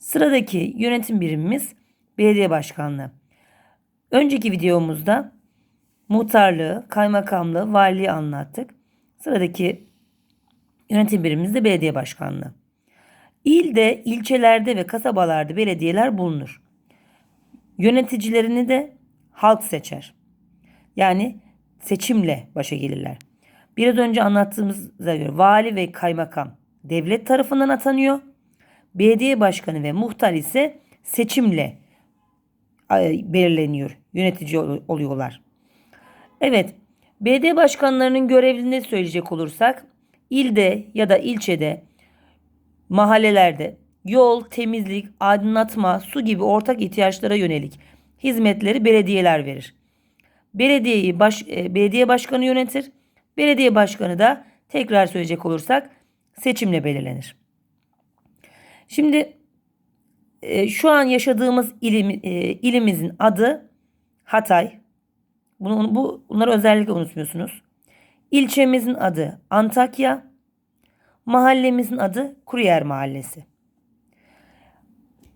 Sıradaki yönetim birimimiz belediye başkanlığı. Önceki videomuzda muhtarlığı, kaymakamlığı, valiliği anlattık. Sıradaki yönetim birimimiz de belediye başkanlığı. İlde, ilçelerde ve kasabalarda belediyeler bulunur. Yöneticilerini de halk seçer. Yani seçimle başa gelirler. Biraz önce anlattığımıza göre vali ve kaymakam devlet tarafından atanıyor. Belediye başkanı ve muhtar ise seçimle ay, belirleniyor. Yönetici ol- oluyorlar. Evet. belediye başkanlarının görevini söyleyecek olursak ilde ya da ilçede mahallelerde yol, temizlik, aydınlatma, su gibi ortak ihtiyaçlara yönelik hizmetleri belediyeler verir. Belediyeyi baş, e, belediye başkanı yönetir. Belediye başkanı da tekrar söyleyecek olursak seçimle belirlenir. Şimdi e, şu an yaşadığımız ilim, e, ilimizin adı Hatay. Bunu, bu, bunları özellikle unutmuyorsunuz. İlçemizin adı Antakya. Mahallemizin adı Kuruyer Mahallesi.